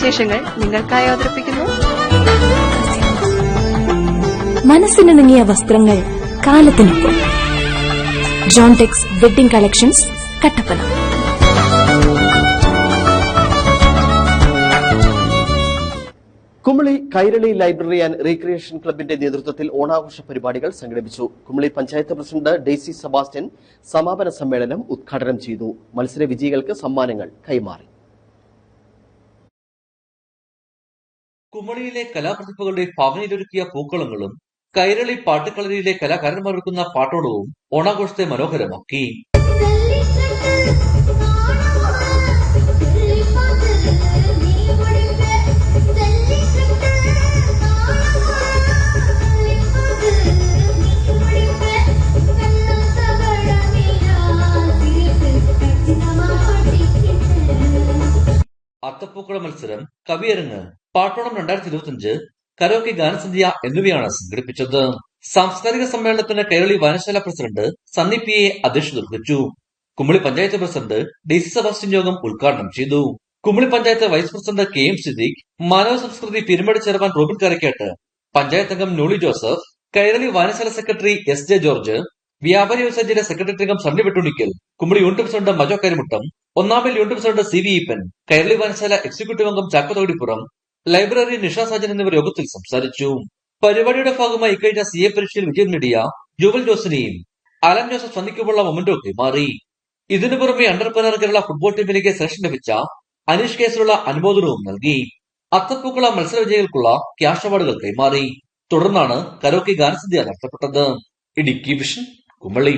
വിശേഷങ്ങൾ നിങ്ങൾക്കായി അവതരിപ്പിക്കുന്നു. മനസ്സിനിണങ്ങിയ വസ്ത്രങ്ങൾ കാലത്തിനൊപ്പം. Jontex wedding collections Kattappana. Kumily Kairali library and recreation ക്ലബിന്റെ നേതൃത്വത്തിൽ ഓണാഘോഷ പരിപാടികൾ സംഘടിപ്പിച്ചു. കുമളി പഞ്ചായത്ത് പ്രസിഡന്റ് ഡെയ്സി സെബാസ്റ്റ്യൻ സമാപന സമ്മേളനം ഉദ്ഘാടനം ചെയ്തു. മത്സര വിജയികൾക്ക് സമ്മാനങ്ങൾ കൈമാറി. കുമളിയിലെ കലാപ്രതിഭകളുടെ ഭാവനയിലൊരുക്കിയ പൂക്കളങ്ങളും കൈരളി പാട്ടുകളരിയിലെ കലാകാരന്മാർക്കുന്ന പാട്ടോളവും ഓണാഘോഷത്തെ മനോഹരമാക്കി അത്തപ്പൂക്കള മത്സരം കവിയരങ്ങ് പാട്ടോണം രണ്ടായിരത്തി ഇരുപത്തിയഞ്ച് കരോക്കി ഗാനസന്ധ്യ എന്നിവയാണ് സംഘടിപ്പിച്ചത്. സാംസ്കാരിക സമ്മേളനത്തിന് കേരളി വായനശാല പ്രസിഡന്റ് സണ്ണി പി എ അധ്യക്ഷത വഹിച്ചു. Kumily panchayat president D C Sebastian യോഗം ഉദ്ഘാടനം ചെയ്തു. Kumily panchayat vice president K M Siddique Manava Samskriti പിരുമടി chairman Robin കരക്കേട്ട് panchayat അംഗം നൂളി ജോസഫ് കൈരളി വായനശാല സെക്രട്ടറി എസ് ജെ ജോർജ് വ്യാപാരി വ്യവസായത്തിന്റെ സെക്രട്ടറി അംഗം Sunny വെട്ടുണിക്കൽ Kumily unit president Majo Karimuttam ഒന്നാമൽ unit president C V Eappen Kairali വായനശാല എക്സിക്യൂട്ടീവ് അംഗം ചാക്കത്തോടിപ്പുറം ലൈബ്രറി നിഷ സാജൻ എന്നിവർ യോഗത്തിൽ സംസാരിച്ചു. പരിപാടിയുടെ ഭാഗമായി ഇക്കഴിഞ്ഞ സി എ പരീക്ഷയിൽ വിജയം നേടിയ ജുവൽ ജോസിനെയും അലൻ ജോസഫ് സന്ധിക്കുമുള്ള മൊമെന്റോ കൈമാറി ഇതിനു പുറമെ അണ്ടർപ്രനർ കേരള ഫുട്ബോൾ ടീമിലേക്ക് സെലക്ഷൻ ലഭിച്ച അനീഷ് കേസിലുള്ള അനുമോദനവും നൽകി. അത്തപ്പൂക്കള മത്സര വിജയികൾക്കുള്ള ക്യാഷ് അവാർഡുകൾ കൈമാറി. തുടർന്നാണ് കരോക്കി ഗാനസന്ധ്യ നടത്തപ്പെട്ടത്. ഇടുക്കി വിഷൻ കുമളി